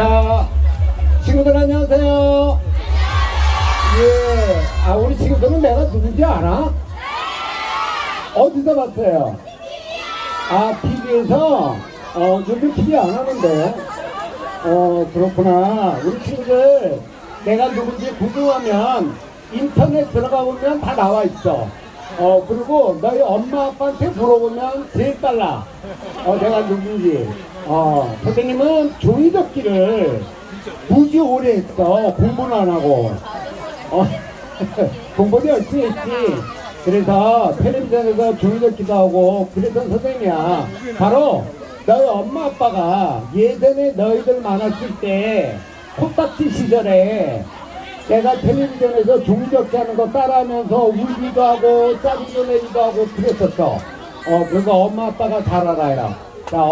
자, 친구들 안녕하세요. 예, 아, 우리 친구들은 내가 누군지 알아? 어디서 봤어요? 아, TV에서? 어, 요즘 TV 안 하는데. 어, 그렇구나. 우리 친구들, 내가 누군지 궁금하면 인터넷 들어가 보면 다 나와 있어. 어, 그리고 너희 엄마 아빠한테 물어보면 제일 빨라. 어, 내가 누군지. 어, 선생님은 종이접기를 무지 오래 했어. 공부는 안 하고. 어, 공부도 열심히 했지. 그래서 텔레비전에서 종이접기도 하고 그랬던 선생님이야. 바로 너희 엄마 아빠가 예전에 너희들 많았을 때 콧딱지 시절에 내가 텔레비전에서 종이접기 하는 거 따라하면서 울기도 하고 짜증도 내기도 하고 그랬었어. 어, 그거 엄마 아빠가 잘 알아요. 자,